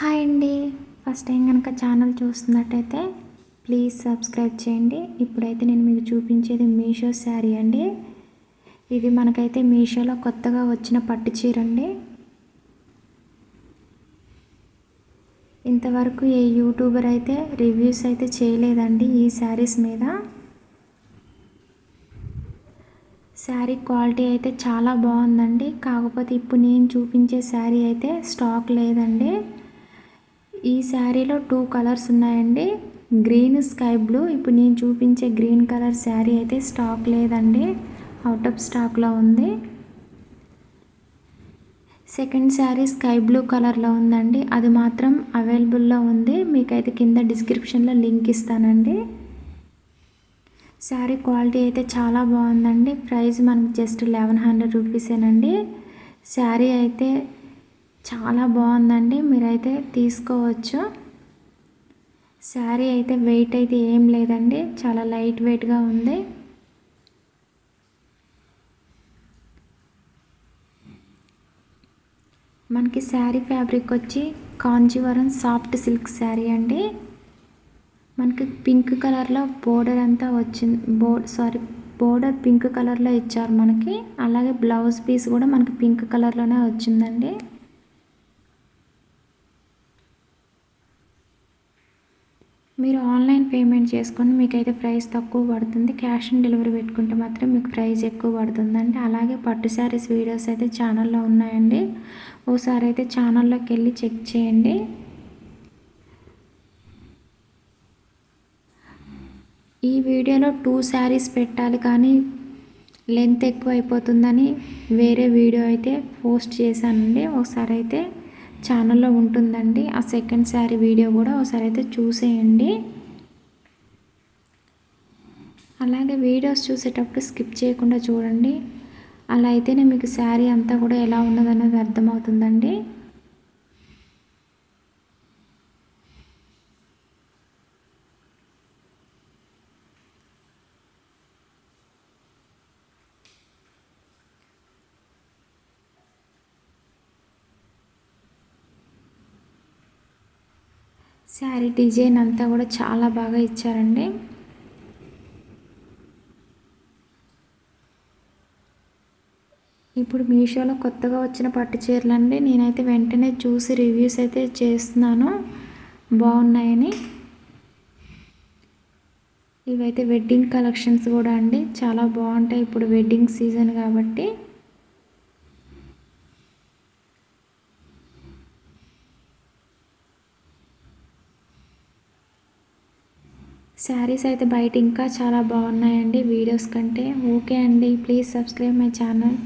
Hi అండి. First time కనుక channel చూస్తున్నట్టయితే ప్లీజ్ సబ్స్క్రైబ్ చేయండి. ఇప్పుడైతే నేను మీకు చూపించేది మీషో శారీ అండి. ఇది మనకైతే మీషోలో కొత్తగా వచ్చిన పట్టు చీర అండి ఇంతవరకు ఏ యూట్యూబర్ అయితే రివ్యూస్ అయితే చేయలేదండి ఈ శారీస్ మీద. శారీ క్వాలిటీ అయితే చాలా బాగుందండి. కాకపోతే ఇప్పుడు నేను చూపించే శారీ అయితే స్టాక్ లేదండి. ఈ శారీలో టూ కలర్స్ ఉన్నాయండి. Green sky blue. ఇప్పుడు నేను చూపించే గ్రీన్ కలర్ శారీ అయితే స్టాక్ లేదండి. అవుట్ ఆఫ్ స్టాక్లో ఉంది. సెకండ్ శారీ స్కై బ్లూ కలర్లో ఉందండి. అది మాత్రం అవైలబుల్లో ఉంది. మీకైతే కింద డిస్క్రిప్షన్లో లింక్ ఇస్తానండి. శారీ క్వాలిటీ అయితే చాలా బాగుందండి. ప్రైస్ మనకి జస్ట్ లెవెన్ హండ్రెడ్ రూపీసేనండి. శారీ అయితే చాలా బాగుందండి. మీరైతే తీసుకోవచ్చు. శారీ అయితే వెయిట్ అయితే ఏం లేదండి. చాలా లైట్ వెయిట్గా ఉంది. మనకి శారీ ఫ్యాబ్రిక్ వచ్చి కాంజీవరం సాఫ్ట్ సిల్క్ శారీ అండి. మనకి పింక్ కలర్లో బోర్డర్ అంతా వచ్చింది. బో సారీ బోర్డర్ పింక్ కలర్లో ఇచ్చారు మనకి. అలాగే బ్లౌజ్ పీస్ కూడా మనకి పింక్ కలర్లోనే వచ్చిందండి. మీరు ఆన్లైన్ పేమెంట్ చేసుకొని మీకైతే ప్రైస్ తక్కువ పడుతుంది. క్యాష్ ఆన్ డెలివరీ పెట్టుకుంటే మాత్రం మీకు ప్రైస్ ఎక్కువ పడుతుందండి. అలాగే పట్టు శారీస్ వీడియోస్ అయితే ఛానల్లో ఉన్నాయండి. ఓసారి అయితే ఛానల్లోకి వెళ్ళి చెక్ చేయండి. ఈ వీడియోలో టూ శారీస్ పెట్టాలి కానీ లెంత్ ఎక్కువ అయిపోతుందని వేరే వీడియో అయితే పోస్ట్ చేశానండి. ఒకసారి అయితే ఛానల్లో ఉంటుందండి. ఆ సెకండ్ శారీ వీడియో కూడా ఒకసారి అయితే చూసేయండి. అలాగే వీడియోస్ చూసేటప్పుడు స్కిప్ చేయకుండా చూడండి. అలా అయితేనే మీకు శారీ అంతా కూడా ఎలా ఉన్నదన్నది అర్థమవుతుందండి. శారీ డిజైన్ అంతా కూడా చాలా బాగా ఇచ్చారండి. ఇప్పుడు మీషోలో కొత్తగా వచ్చిన పట్టు చీరలు అండి నేనైతే వెంటనే చూసి రివ్యూస్ అయితే చేస్తున్నాను. బాగున్నాయని. ఇవైతే వెడ్డింగ్ కలెక్షన్స్ కూడా అండి. చాలా బాగుంటాయి. ఇప్పుడు వెడ్డింగ్ సీజన్ కాబట్టి. శారీస్ అయితే బయట ఇంకా చాలా బాగున్నాయండి వీడియోస్ కంటే. ఓకే అండి ప్లీజ్ సబ్స్క్రైబ్ మై ఛానల్.